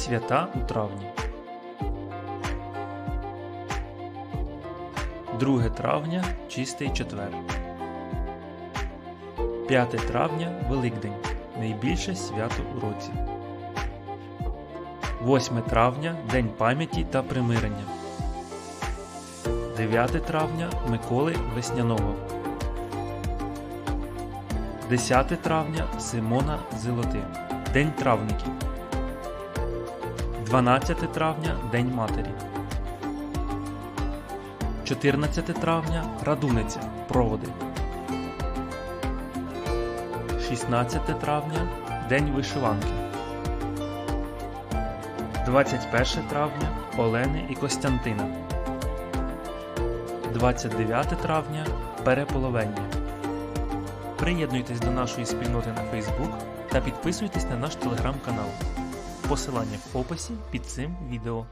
Свята у травні. 2 травня чистий четвер. 5 травня Великдень. Найбільше свято у році. 8 травня День пам'яті та примирення. 9 травня Миколи Весняного. 10 травня Симона Золоти. День травників. 12 травня День Матері. 14 травня Радуниця. Проводи. 16 травня День вишиванки. 21 травня Олени і Костянтина. 29 травня Переполовення. Приєднуйтесь до нашої спільноти на Facebook та підписуйтесь на наш телеграм-канал. Посилання в описі під цим відео.